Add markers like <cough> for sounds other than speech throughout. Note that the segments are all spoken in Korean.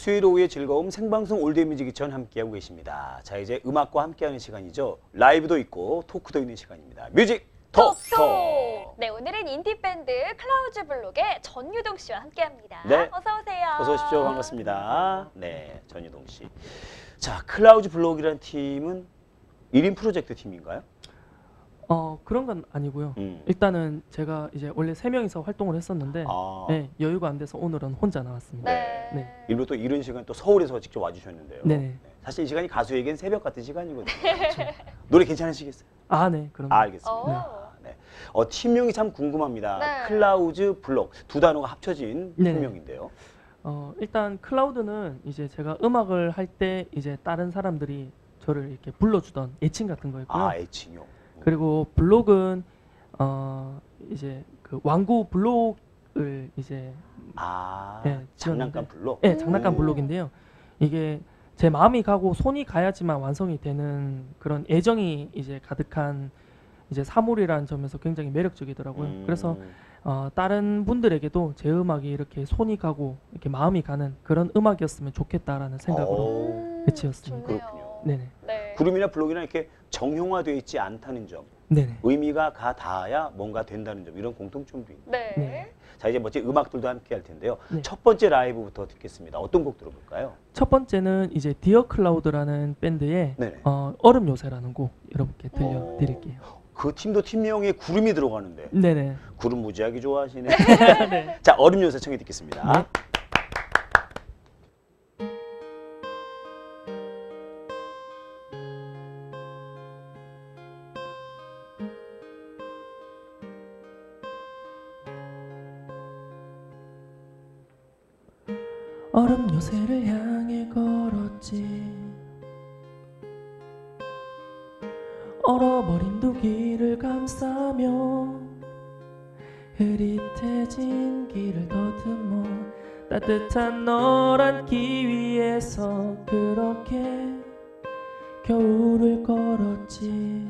수요일 오후의 즐거움 생방송 올드뮤직 기천 함께하고 계십니다. 자 이제 음악과 함께하는 시간이죠. 라이브도 있고 토크도 있는 시간입니다. 뮤직. 톡톡. 네, 오늘은 인디 밴드 클라우즈 블록의 전유동 씨와 함께합니다. 네. 어서 오세요. 어서 오십시오. 반갑습니다. 네, 전유동 씨. 자 클라우즈 블록이라는 팀은 1인 프로젝트 팀인가요? 어 그런 건 아니고요. 음. 일단은 제가 이제 원래 세 명이서 활동을 했었는데 아, 네, 여유가 안 돼서 오늘은 혼자 나왔습니다. 네. 네. 일로 또 이런 시간 또 서울에서 직접 와주셨는데요. 네 네. 사실 이 시간이 가수에겐 새벽 같은 시간이거든요. 노래 괜찮으시겠어요? 아, 네, 그럼. 아, 알겠습니다. 어. 아, 네. 어, 팀명이 참 궁금합니다. 네. 클라우즈 블록 두 단어가 합쳐진 네네. 팀명인데요. 어 일단 클라우드는 이제 제가 음악을 할 때 이제 다른 사람들이 저를 이렇게 불러주던 애칭 같은 거였고요. 아, 애칭요. 그리고 블록은 어 이제 그 왕구 블록을 이제 아, 네, 장난감. 블록. 예, 장난감 오. 블록인데요. 이게 제 마음이 가고 손이 가야지만 완성이 되는 그런 애정이 이제 가득한 이제 사물이라는 점에서 굉장히 매력적이더라고요. 음, 그래서 어, 다른 분들에게도 제 음악이 이렇게 손이 가고 이렇게 마음이 가는 그런 음악이었으면 좋겠다라는 생각으로 어, 배치였습니다. 좋네요. 그렇군요. 네네 네. 그룹이나 블록이나 이렇게 정형화되어 있지 않다는 점, 네네 의미가 가 닿아야 뭔가 된다는 점 이런 공통점도 있고. 네. 네. 자 이제 멋진 음악들도 함께 할 텐데요. 네. 첫 번째 라이브부터 듣겠습니다. 어떤 곡 들어볼까요? 첫 번째는 이제 디어 클라우드라는 밴드의 네네. 어, 얼음 요새라는 곡 여러분께 들려드릴게요. 그 팀도 팀명에 구름이 들어가는데 네네 구름 무지하게 좋아하시네. <laughs> 네. 자 얼음 요새 청해 듣겠습니다. 길을 더듬어 따뜻한 너란 기위에서 그렇게 겨울을 걸었지.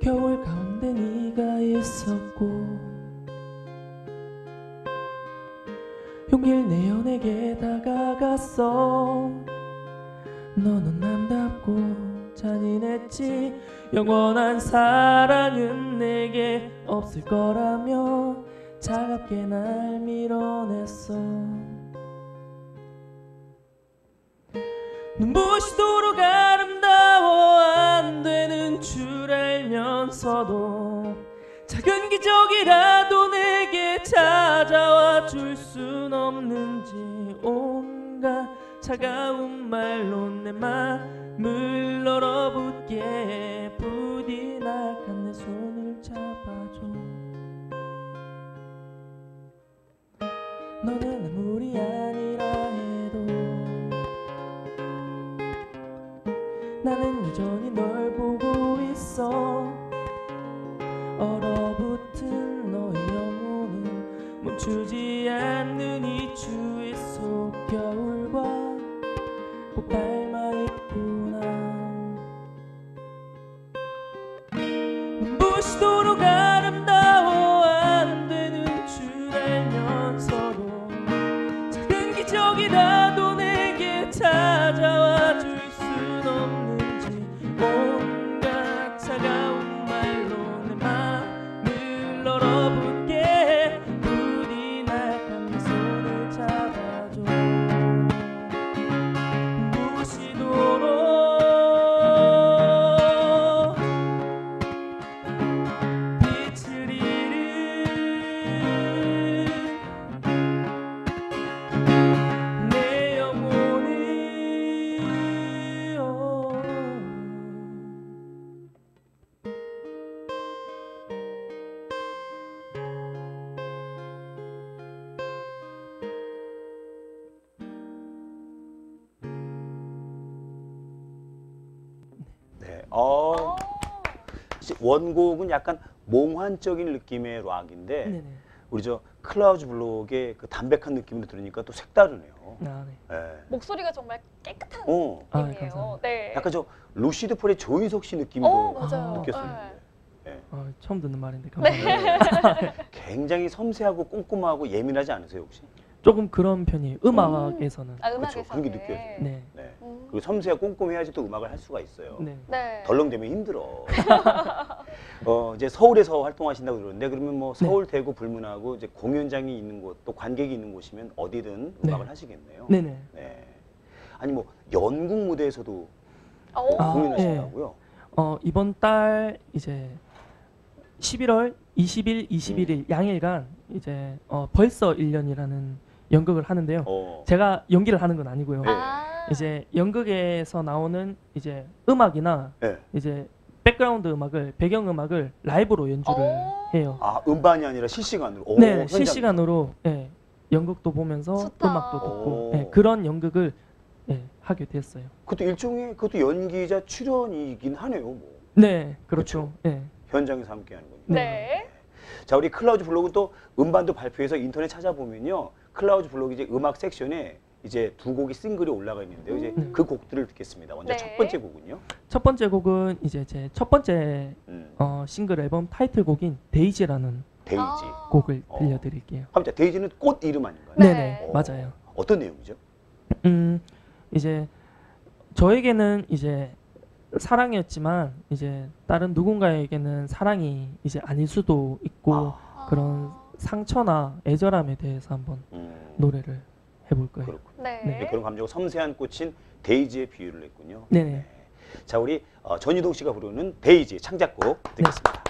겨울 가운데 네가 있었고 용기를 내어 내게 다가갔어. 너는 남답고 잔인했지. 영원한 사랑은 내게 없을 거라며 차갑게 날 밀어냈어. 눈부시도록 아름다워 안 되는 줄 알면서도 작은 기적이라도 내게 찾아와 줄 순 없는지 온갖 차가운 말로 내맘 을 얼어붙게 부디 나간 내 손을 잡아줘. 너는 아무리 아니라 해도 나는 여전히 널 보고 있어 어, 어. 원곡은 약간 몽환적인 느낌의 락인데 네네 우리 저 클라우즈 블록의 그 담백한 느낌으로 들으니까 또 색다르네요. 아, 네. 네. 목소리가 정말 깨끗한 어, 아, 느낌이에요. 감사합니다. 네. 약간 저 루시드 폴의 조인석 씨 느낌도 어, 맞아요. 느꼈었는데 네. 아, 처음 듣는 말인데 감사합니다. <laughs> 굉장히 섬세하고 꼼꼼하고 예민하지 않으세요 혹시? 조금 그런 편이에요. 음악에서는. 아, 그렇죠. 음악에서. 그런 게 느껴져요. 네. 네. 음. 그리고 섬세하고 꼼꼼해야지 또 음악을 할 수가 있어요. 네. 네. 덜렁대면 힘들어. <laughs> 어, 이제 서울에서 활동하신다고 들었는데 그러면 뭐 네. 서울, 대구, 불문하고 이제 공연장이 있는 곳, 또 관객이 있는 곳이면 어디든 네. 음악을 하시겠네요. 네네. 네. 아니 뭐 연극 무대에서도 오. 아, 공연하신다고요? 어, 이번 달 이제 11월 20일, 음. 21일 양일간 이제 어, 벌써 1년이라는 연극을 하는데요. 어. 제가 연기를 하는 건 아니고요. 네. 아. 이제 연극에서 나오는 이제 음악이나 네. 이제 백그라운드 음악을 배경 음악을 라이브로 연주를 오. 해요. 아 음반이 아니라 실시간으로. 오, 네, 현장. 실시간으로 예, 연극도 보면서 좋다. 음악도 듣고 오. 예, 그런 연극을 예, 하게 됐어요. 그것도 일종의 그것도 연기자 출연이긴 하네요. 뭐. 네, 그렇죠. 예. 현장에서 함께하는 거니까. 네. 자 우리 클라우드 블로그 또 음반도 발표해서 인터넷 찾아보면요 클라우드 블로그 이제 음악 섹션에 이제 두 곡이 싱글이 올라가 있는데요 이제 음. 그 곡들을 듣겠습니다 먼저 네. 첫 번째 곡은요 첫 번째 곡은 이제 제 첫 번째 음, 어, 싱글 앨범 타이틀곡인 데이지라는 데이지 아. 곡을 어. 들려드릴게요. 아, 데이지는 꽃 이름 아닌가요? 네. 네, 네, 맞아요. 어떤 내용이죠? 음, 이제 저에게는 이제 사랑이었지만 이제 다른 누군가에게는 사랑이 이제 아닐 수도 있고 아, 그런 상처나 애절함에 대해서 한번 음, 노래를 해볼 거예요. 그렇군요 네. 네, 그런 감정 섬세한 꽃인 데이지의 비유를 했군요 네네. 자 우리 어, 전유동 씨가 부르는 데이지 창작곡 듣겠습니다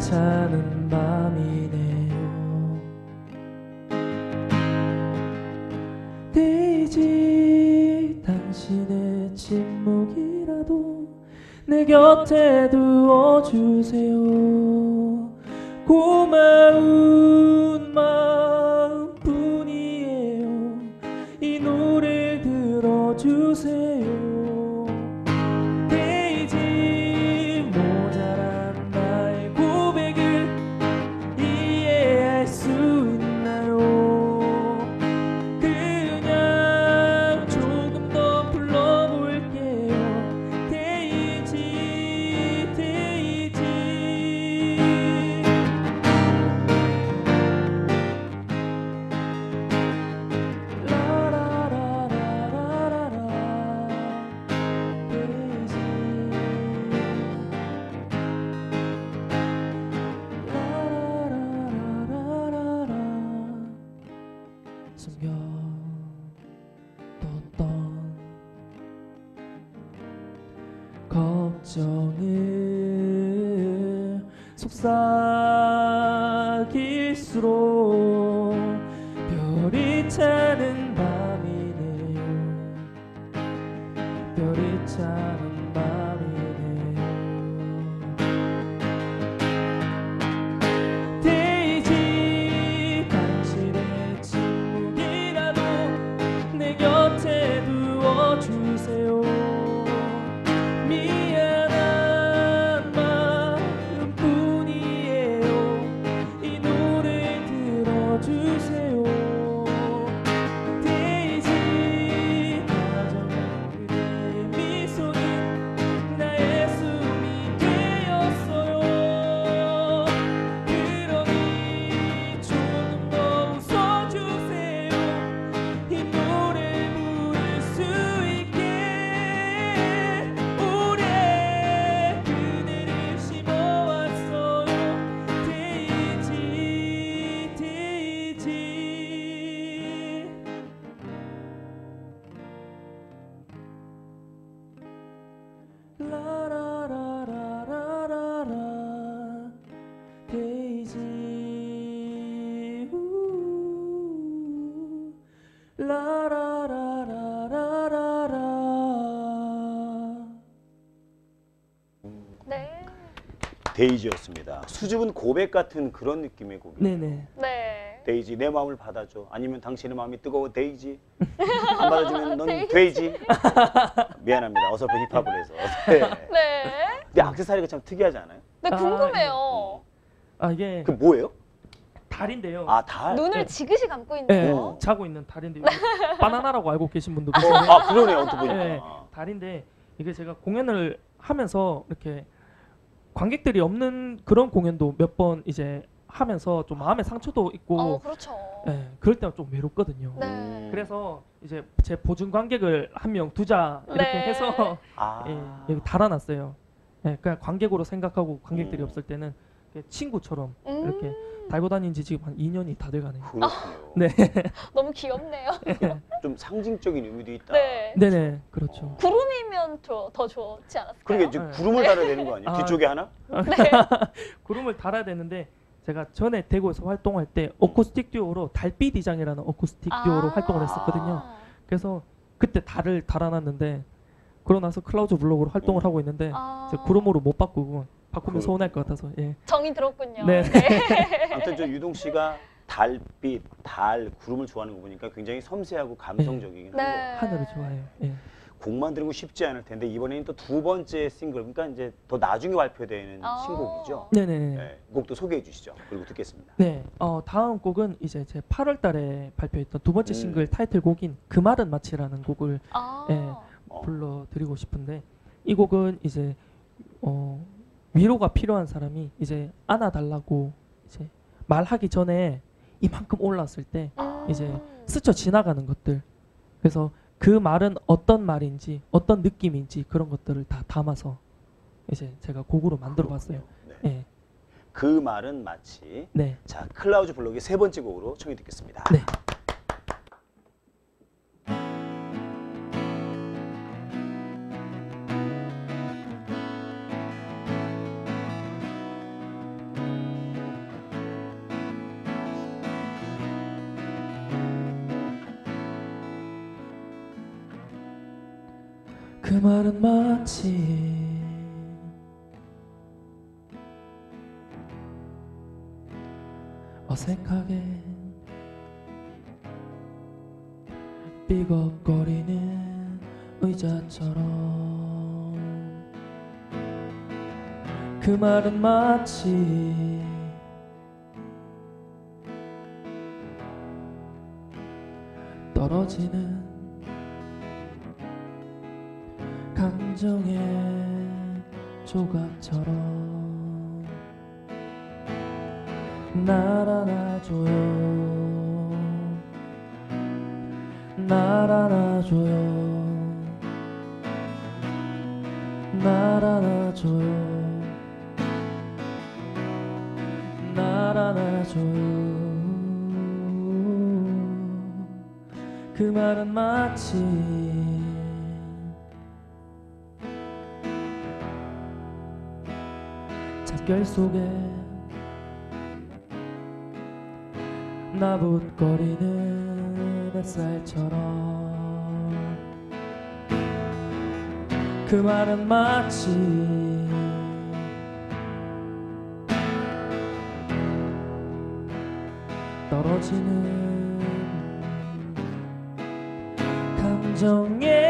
차는 밤이네요. 데이지 당신의 침묵이라도 내 곁에 두어주세요. 고마운 걱정을 속삭일수록 별이 차는 밤이네요 별이 차는 밤이네요 데이지 당신의 침묵이라도 내 곁에 두어주세요. 미 데이지였습니다. 수줍은 고백 같은 그런 느낌의 곡이에요. 네네 네. 데이지 내 마음을 받아줘. 아니면 당신의 마음이 뜨거워 데이지. 안 받아주면 <laughs> 넌 돼지. 미안합니다. 어설픈 힙합을 해서. <laughs> 네. 네. 근데 악세사리가 참 특이하지 않아요? 네, 아, 궁금해요. 아 이게 그 뭐예요? 달인데요 아 달. 눈을 네. 지그시 감고 예, 있네요. 어. 자고 있는 달인데 바나나라고 알고 계신 분도 어, 계시네요 아 그러네 어떻게 보니까. 네, 달인데 이게 제가 공연을 하면서 이렇게 관객들이 없는 그런 공연도 몇 번 이제 하면서 좀 마음의 상처도 있고 어, 그렇죠. 예, 그럴 때가 좀 외롭거든요. 네. 음. 그래서 이제 제 보증 관객을 한 명 두자 이렇게 네. 해서 아. 예, 여기 달아놨어요. 예, 그냥 관객으로 생각하고 관객들이 음. 없을 때는 친구처럼 음, 이렇게 달고 다닌 지 지금 한 2년이 다 돼가네요. 그렇군요. 네. <laughs> 너무 귀엽네요. <laughs> 좀 상징적인 의미도 있다. 네. 네네 그렇죠. 구름이면 더, 더 좋지 않았을까요? 그러게 이제 네. 구름을 달아야 되는 거 아니에요? 아. 뒤쪽에 하나? <laughs> 구름을 달아야 되는데 제가 전에 대구에서 활동할 때 어쿠스틱 듀오로 달빛 이장이라는 어쿠스틱 듀오로 아. 활동을 했었거든요. 그래서 그때 달을 달아놨는데 그러고 나서 클라우드 블록으로 활동을 음. 하고 있는데 아. 제가 구름으로 못 바꾸고 바꾸면 그- 서운할 것 같아서 예. 정이 들었군요. 네. <laughs> 아무튼 저 유동 씨가 달빛, 달, 구름을 좋아하는 거 보니까 굉장히 섬세하고 감성적이긴 네. 한 거. 하늘을 좋아해요. 예. 곡 만드는 거 쉽지 않을 텐데 이번에는 또 두 번째 싱글, 그러니까 이제 더 나중에 발표되는 아. 신곡이죠. 네네. 네, 이 곡도 소개해 주시죠. 그리고 듣겠습니다. 네, 어, 다음 곡은 이제 제 8월달에 발표했던 두 번째 음. 싱글 타이틀곡인 그 말은 마치라는 곡을 아. 예. 어. 불러드리고 싶은데 이 곡은 이제 어, 위로가 필요한 사람이 이제 안아달라고 이제 말하기 전에 이만큼 올랐을 때 음. 이제 스쳐 지나가는 것들 그래서 그 말은 어떤 말인지 어떤 느낌인지 그런 것들을 다 담아서 이제 제가 곡으로 만들어 봤어요. 네. 네, 그 말은 마치 네, 자 클라우즈 블록의 세 번째 곡으로 청해 듣겠습니다. 네. 그 말은 마치 어색하게 삐걱거리는 의자처럼 그 말은 마치 떨어지는 감정의 조각처럼 날 안아줘요. 날 안아줘요. 날 안아줘요. 날 안아줘요. 그 말은 마치 잠결 속에 나붓거리는 햇살처럼 그 말은 마치 떨어지는 감정의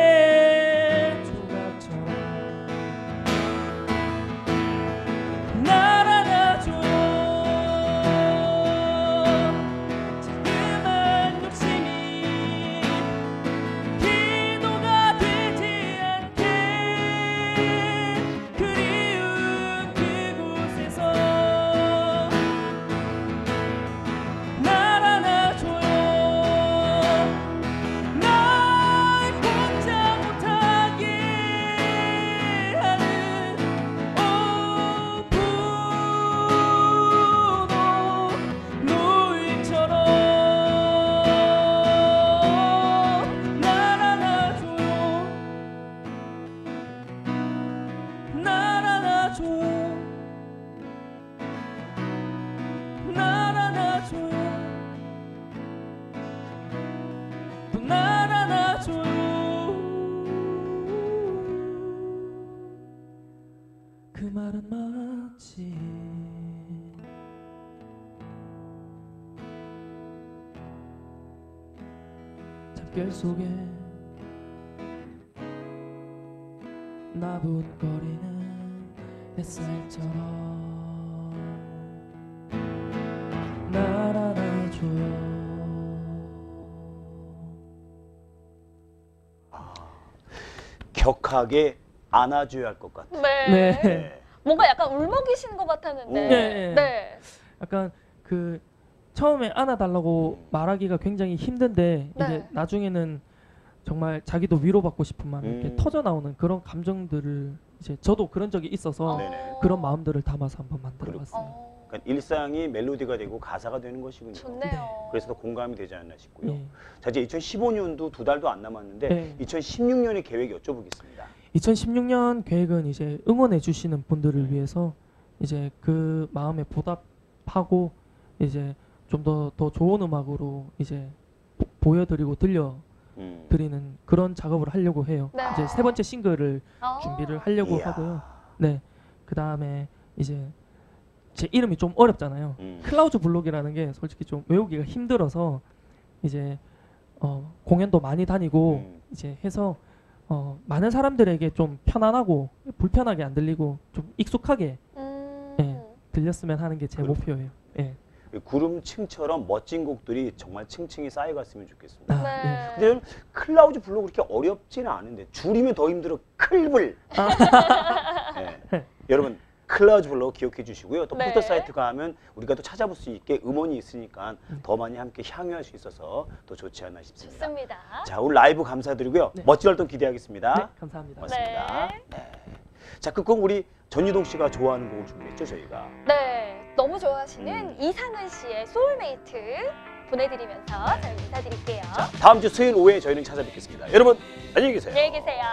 그 말은 맞지 잠결 속에 나붓거리는 햇살처럼 날아다줘요. 격하게 안아줘야 할 것 같아요. 네. 네. 뭔가 약간 울먹이신 것 같았는데. 네. 네. 약간 그 처음에 안아달라고 말하기가 굉장히 힘든데 네. 이제 나중에는 정말 자기도 위로받고 싶은 마음이 음. 이렇게 터져 나오는 그런 감정들을 이제 저도 그런 적이 있어서 네네. 그런 마음들을 담아서 한번 만들어봤어요. 어, 그러니까 일상이 멜로디가 되고 가사가 되는 것이군요. 좋네요. 그래서 더 공감이 되지 않나 싶고요. 예. 자 이제 2015년도 두 달도 안 남았는데 네. 2016년의 계획 여쭤보겠습니다. 2016년 계획은 이제 응원해 주시는 분들을 음. 위해서 이제 그 마음에 보답하고 이제 좀더더 좋은 음악으로 이제 보여드리고 들려 드리는 음. 그런 작업을 하려고 해요. 네. 이제 세 번째 싱글을 아. 준비를 하려고 이야. 하고요. 네. 그 다음에 이제 제 이름이 좀 어렵잖아요. 음. 클라우즈 블록이라는 게 솔직히 좀 외우기가 힘들어서 이제 어, 공연도 많이 다니고 음. 이제 해서 어, 많은 사람들에게 좀 편안하고 불편하게 안 들리고 좀 익숙하게 음. 네. 들렸으면 하는 게 제 그렇군요. 목표예요. 예. 구름층처럼 멋진 곡들이 정말 층층이 쌓여갔으면 좋겠습니다. 아, 네. 예. 근데 저는 클라우즈 블록 그렇게 어렵지는 않은데 줄이면 더 힘들어 클블. 네. 여러분 클라우즈 블록 기억해 주시고요. 또 네. 포털 사이트 가면 우리가 또 찾아볼 수 있게 음원이 있으니까 네. 더 많이 함께 향유할 수 있어서 더 좋지 않나 싶습니다. 좋습니다. 자 오늘 라이브 감사드리고요. 네. 멋진 활동 기대하겠습니다. 네, 감사합니다. 고맙습니다. 네. 자 끝곡 우리 전유동 씨가 좋아하는 곡을 준비했죠 저희가. 네, 너무 좋아하시는 음. 이상은 씨의 소울메이트 보내드리면서 저희 인사드릴게요. 자 다음 주 수요일 오후에 저희는 찾아뵙겠습니다. 여러분 안녕히 계세요. 안녕히 계세요.